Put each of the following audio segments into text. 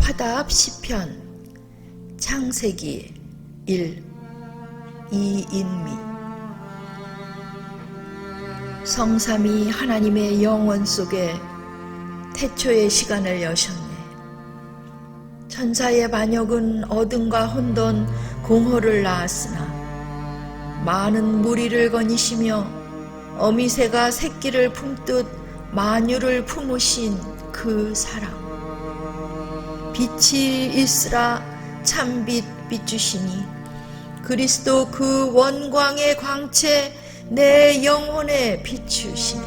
화답 시편 창세기 1 이인미 성삼이 하나님의 영원 속에 태초의 시간을 여셨네. 천사의 반역은 어둠과 혼돈, 공허를 낳았으나 많은 무리를 거니시며 어미새가 새끼를 품듯 만유를 품으신 그 사랑. 빛이 있으라 참빛 비추시니 그리스도 그 원광의 광채 내 영혼에 비추시네.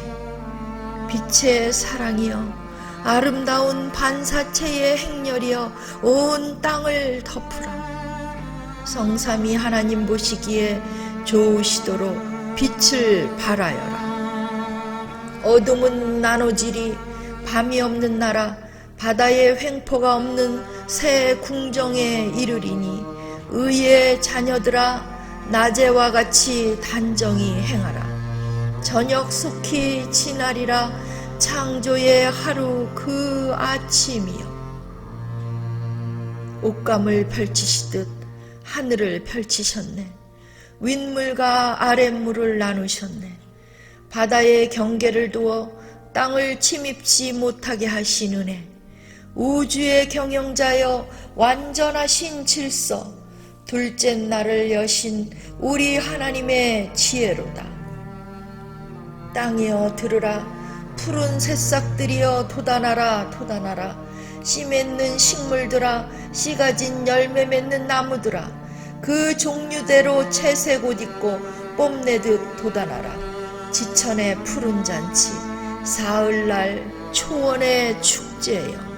빛의 사랑이여 아름다운 반사체의 행렬이여 온 땅을 덮으라. 성삼이 하나님 보시기에 좋으시도록 빛을 발하여라. 어둠은 나눠지리 밤이 없는 나라 바다에 횡포가 없는 새 궁정에 이르리니 의의 자녀들아 낮에와 같이 단정히 행하라. 저녁 속히 지나리라. 창조의 하루 그 아침이여. 옷감을 펼치시듯 하늘을 펼치셨네. 윗물과 아랫물을 나누셨네. 바다의 경계를 두어 땅을 침입지 못하게 하신 은혜 우주의 경영자여 완전하신 질서 둘째 날을 여신 우리 하나님의 지혜로다. 땅이여 들으라 푸른 새싹들이여 돋아나라 돋아나라. 씨 맺는 식물들아 씨 가진 열매 맺는 나무들아. 그 종류대로 채색 옷 입고 뽐내듯 돋아나라. 지천의 푸른 잔치 사흘날 초원의 축제여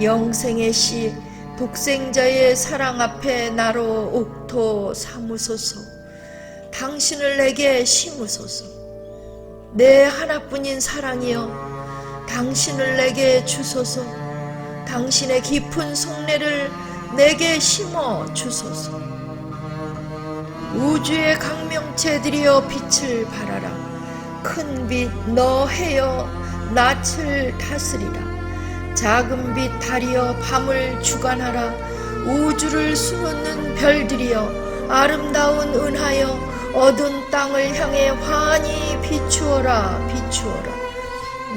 영생의 시 독생자의 사랑 앞에 나로 옥토 삼으소서. 당신을 내게 심으소서. 내 하나뿐인 사랑이여 당신을 내게 주소서. 당신의 깊은 속내를 내게 심어 주소서. 우주의 강명체들이여 빛을 발하라. 큰 빛너 해여 낯을 다스리라 작은 빛 달이여 밤을 주관하라. 우주를 수놓는 별들이여 아름다운 은하여 어두운 땅을 향해 환히 비추어라 비추어라.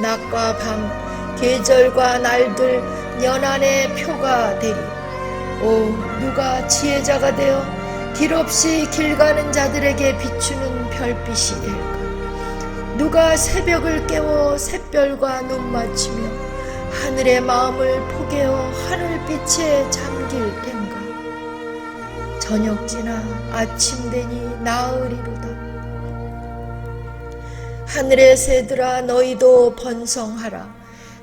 낮과 밤 계절과 날들 연안의 표가 되리. 오 누가 지혜자가 되어 길 없이 길 가는 자들에게 비추는 별빛이 될까? 누가 새벽을 깨워 샛별과 눈 맞추며 하늘의 마음을 포개어 하늘빛에 잠길 텐가? 저녁 지나 아침 되니 나으리로다. 하늘의 새들아 너희도 번성하라.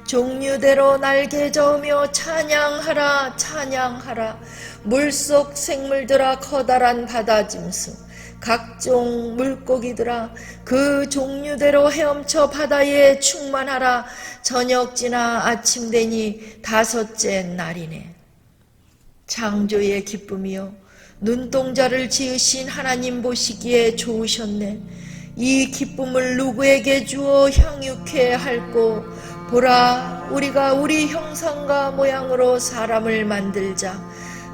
종류대로 날개 저으며 찬양하라 찬양하라. 물속 생물들아 커다란 바다 짐승 각종 물고기들아 그 종류대로 헤엄쳐 바다에 충만하라. 저녁 지나 아침 되니 다섯째 날이네. 창조의 기쁨이여 눈동자를 지으신 하나님 보시기에 좋으셨네. 이 기쁨을 누구에게 주어 향유케 할꼬? 보라 우리가 우리 형상과 모양으로 사람을 만들자.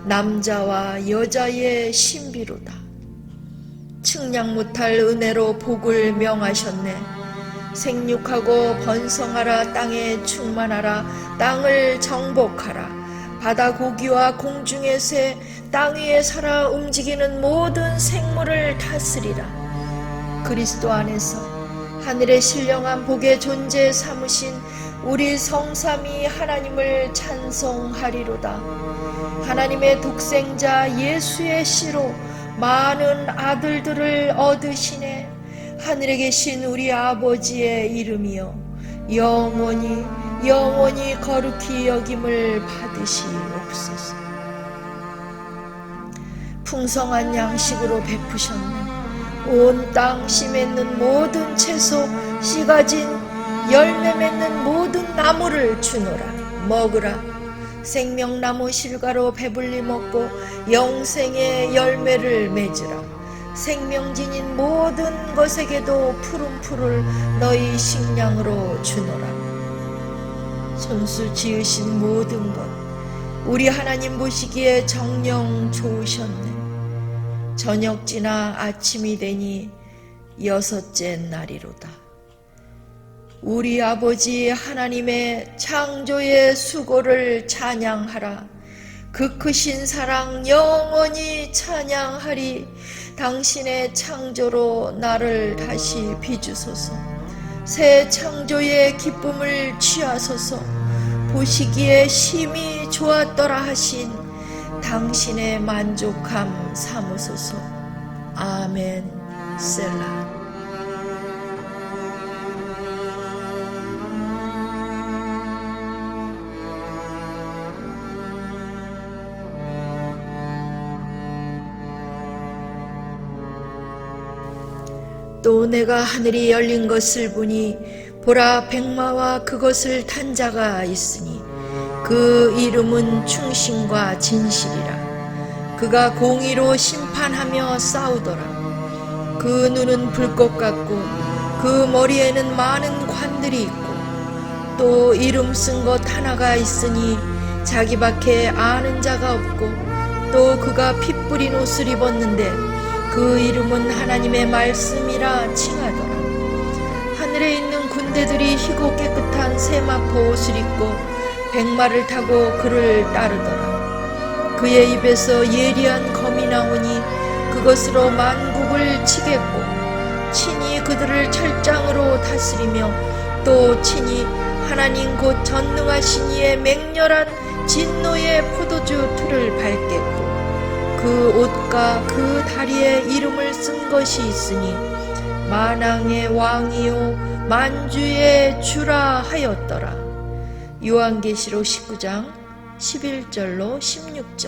남자와 여자의 신비로다 측량 못할 은혜로 복을 명하셨네. 생육하고 번성하라 땅에 충만하라 땅을 정복하라. 바다 고기와 공중의 새 땅 위에 살아 움직이는 모든 생물을 다스리라. 그리스도 안에서 하늘의 신령한 복의 존재 삼으신 우리 성삼이 하나님을 찬송하리로다. 하나님의 독생자 예수의 씨로 많은 아들들을 얻으시네. 하늘에 계신 우리 아버지의 이름이여 영원히 영원히 거룩히 여김을 받으시옵소서. 풍성한 양식으로 베푸셨네. 온 땅 씨 맺는 모든 채소 씨 가 진 열매 맺는 모든 나무를 주노라. 먹으라 생명나무 실과로 배불리 먹고 영생의 열매를 맺으라. 생명진인 모든 것에게도 푸른 풀을 너희 식량으로 주노라. 손수 지으신 모든 것 우리 하나님 보시기에 정령 좋으셨네. 저녁 지나 아침이 되니 여섯째 날이로다. 우리 아버지 하나님의 창조의 수고를 찬양하라. 그 크신 사랑 영원히 찬양하리. 당신의 창조로 나를 다시 비주소서. 새 창조의 기쁨을 취하소서. 보시기에 심히 좋았더라 하신 당신의 만족함 삼으소서. 아멘. 셀라. 또 내가 하늘이 열린 것을 보니 보라 백마와 그것을 탄 자가 있으니 그 이름은 충신과 진실이라. 그가 공의로 심판하며 싸우더라. 그 눈은 불꽃 같고 그 머리에는 많은 관들이 있고 또 이름 쓴 것 하나가 있으니 자기밖에 아는 자가 없고 또 그가 피 뿌린 옷을 입었는데 그 이름은 하나님의 말씀이라 칭하더라. 하늘에 있는 군대들이 희고 깨끗한 세마포 옷을 입고 백마를 타고 그를 따르더라. 그의 입에서 예리한 검이 나오니 그것으로 만국을 치겠고 친히 그들을 철장으로 다스리며 또 친히 하나님 곧 전능하신 이의 맹렬한 진노의 포도주 틀을 밟겠고 그 옷과 그 다리에 이름을 쓴 것이 있으니 만왕의 왕이요 만주의 주라 하였더라. 요한계시록 19장 11절로 16절